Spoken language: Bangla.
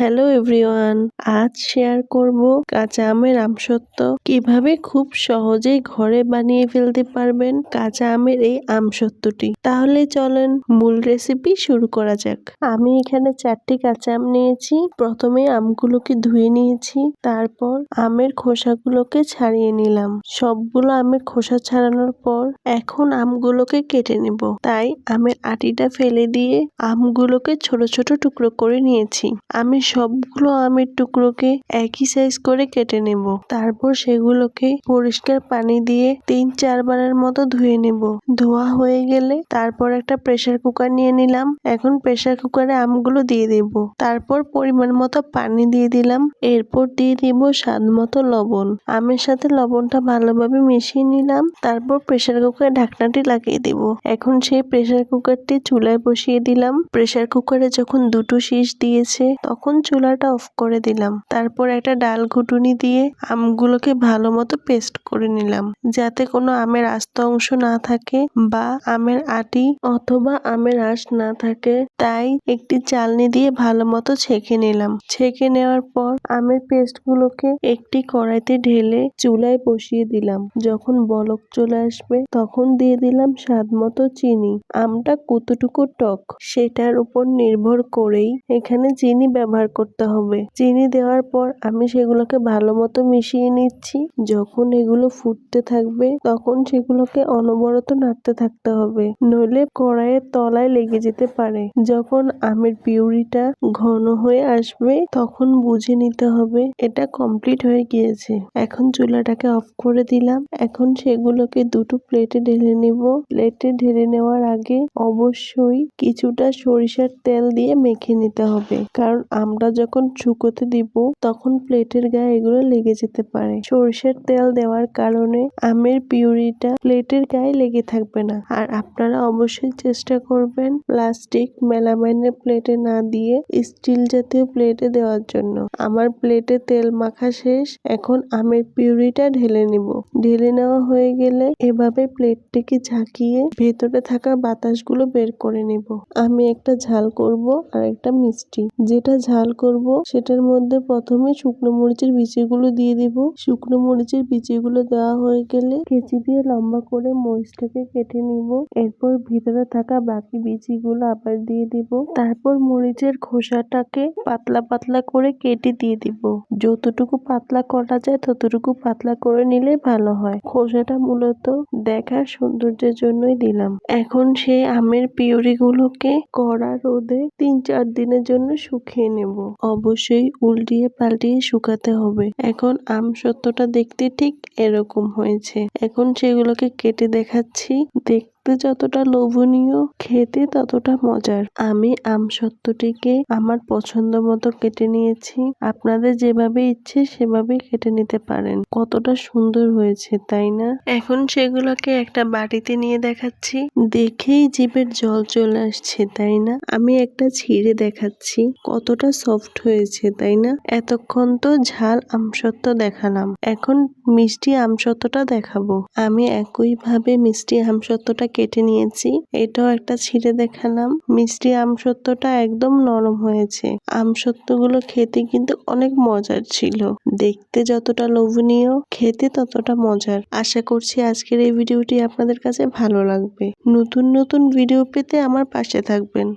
হ্যালো এভরিওয়ান, আজ শেয়ার করব কাঁচা আমের আমসত্ত্ব কীভাবে খুব সহজেই ঘরে বানিয়ে ফেলতে পারবেন কাঁচা আমের এই আমসত্ত্বটি তাহলে চলেন মূল রেসিপি শুরু করা যাক। আমি এখানে চারটি কাঁচা আম নিয়েছি। প্রথমে আমগুলোকে ধুয়ে নিয়েছি, তারপর আমের খোসাগুলোকে ছাড়িয়ে নিলাম। সবগুলো আমের খোসা ছাড়ানোর পর এখন আমগুলোকে কেটে নেব। তাই আমের আটিটা ফেলে দিয়ে আমগুলোকে ছোট ছোট টুকরো করে নিয়েছি। আমি সবগুলো আমের টুকরোকে একই সাইজ করে কেটে নেব। তারপর সেগুলোকে পরিষ্কার পানি দিয়ে তিন চারবারের মতো ধুয়ে নেব। ধোয়া হয়ে গেলে তারপর একটা প্রেসার কুকার নিয়ে নিলাম। এখন প্রেসার কুকারে আমগুলো দিয়ে দেব। তারপর পরিমাণ মতো পানি দিয়ে দিলাম। এরপর দিয়ে দিব স্বাদ মতো লবণ। আমের সাথে লবণটা ভালোভাবে মিশিয়ে নিলাম। তারপর প্রেসার কুকারে ঢাকনাটি লাগিয়ে দেব। এখন সেই প্রেসার কুকারটি চুলায় বসিয়ে দিলাম। প্রেসার কুকারে যখন দুটো শীষ দিয়েছে, তখন চুলাটা অফ করে দিলাম। তারপর একটা ডাল ঘুটুনি দিয়ে আমগুলোকে ভালো মতো পেস্ট করে নিলাম। যাতে কোনো আমের আস্ত অংশ না থাকে বা আমের আটি অথবা আমের আঁশ না থাকে। তাই একটি চালনি দিয়ে ভালো মতো ছেঁকে নিলাম। ছেঁকে নেওয়ার পর আমের পেস্ট গুলোকে একটি কড়াইতে ঢেলে চুলায় বসিয়ে দিলাম। যখন বলক চলে আসবে, তখন দিয়ে দিলাম স্বাদ মতো চিনি। আমটা কতটুকু টক, সেটার উপর নির্ভর করেই এখানে চিনি ব্যবহার করতে হবে। চিনি দেওয়ার পর আমি সেগুলোকে ভালো মতো মিশিয়ে নিচ্ছি। যখন এগুলো ফুটতে থাকবে, তখন সেগুলোকে অনবরত নাড়তে থাকতে হবে। নইলে কড়াইয়ের তলায় লেগে যেতে পারে। যখন আমের পিউরিটা ঘন হয়ে আসবে, তখন বুঝে নিতে হবে এটা কমপ্লিট হয়ে গিয়েছে। এখন চুলাটাকে অফ করে দিলাম। এখন সেগুলোকে দুটো প্লেটে ঢেলে নিব। প্লেটে ঢেলে নেওয়ার আগে অবশ্যই কিছুটা সরিষার তেল দিয়ে মেখে নিতে হবে। কারণ আমরা যখন শুকোতে দিব, তখন প্লেটের গায়ে এগুলো লেগে যেতে পারে। সরিষার তেল দেওয়ার কারণে আমের পিউরিটা প্লেটের গায়ে লেগে থাকবে না। আর আপনারা অবশ্যই চেষ্টা করবেন প্লাস্টিক মেলামাইনের প্লেটে না দিয়ে স্টিল জাতীয় প্লেটে দেওয়ার জন্য। আমার প্লেটে তেল মাখা শেষ, এখন আমের পিউরিটা ঢেলে নিব। ঢেলে নেওয়া হয়ে গেলে এভাবে প্লেটটিকে ঝাঁকিয়ে ভেতরে থাকা বাতাসগুলো বের করে নিব। আমি একটা ঝাল করব আর একটা মিষ্টি। যেটা ঝাল করব। সেটার মধ্যে প্রথমে শুকনো মরিচের বিচিগুলো দিয়ে দিব। শুকনো মরিচের বিচিগুলো দেওয়া হয়ে গেলে কেচি দিয়ে লম্বা করে মরিচটাকে কেটে নিব। এরপর ভিতরে থাকা বাকি বিচিগুলো আবার দিয়ে দিব। তারপর মরিচের খোসাটাকে পাতলা পাতলা করে কেটে দিয়ে দিব। যতটুকু পাতলা করা যায় ততটুকু পাতলা করে নিলে ভালো হয়। খোসাটা মূলত দেখার সৌন্দর্যের জন্যই দিলাম। এখন সেই আমের পিউরিগুলোকে কড়া রোদে তিন চার দিনের জন্য শুকিয়ে নেব। অবশ্যই উল্টিয়ে পাল্টিয়ে শুকাতে হবে। এখন আম সত্যটা দেখতে ঠিক এরকম হয়েছে। এখন সেগুলোকে কেটে দেখাচ্ছি। দেখ দেখতে যতটা লোভনীয়, খেতে ততটা মজার। আমি আম সত্যটিকে আমার পছন্দ মতো কেটে নিয়েছি। আপনাদের যেভাবে ইচ্ছে সেভাবে কেটে নিতে পারেন। কতটা সুন্দর হয়েছে, তাই না? এখন সেগুলোকে একটা বাটিতে নিয়ে দেখাচ্ছি। দেখেই জিভের জল চলে আসছে, তাই না? আমি একটা ছিঁড়ে দেখাচ্ছি। কতটা সফট হয়েছে, তাই না? এতক্ষণ তো ঝাল আমসত্ত্ব দেখালাম। এখন মিষ্টি আমসত্ত্বটা দেখাবো। আমি একইভাবে মিষ্টি আমসত্ত্বটা কেটে নিয়েছি। এটাও একটা ছিঁড়ে দেখালাম। মিষ্টি আমসত্ত্বটা একদম নরম হয়েছে। আমসত্ত্বগুলো খেতে কিন্তু অনেক মজার ছিল। দেখতে যতটা লোভনীয়, খেতে ততটা মজার। আশা করছি আজকের এই ভিডিওটি আপনাদের কাছে ভালো লাগবে। নতুন নতুন ভিডিও পেতে আমার পাশে থাকবেন।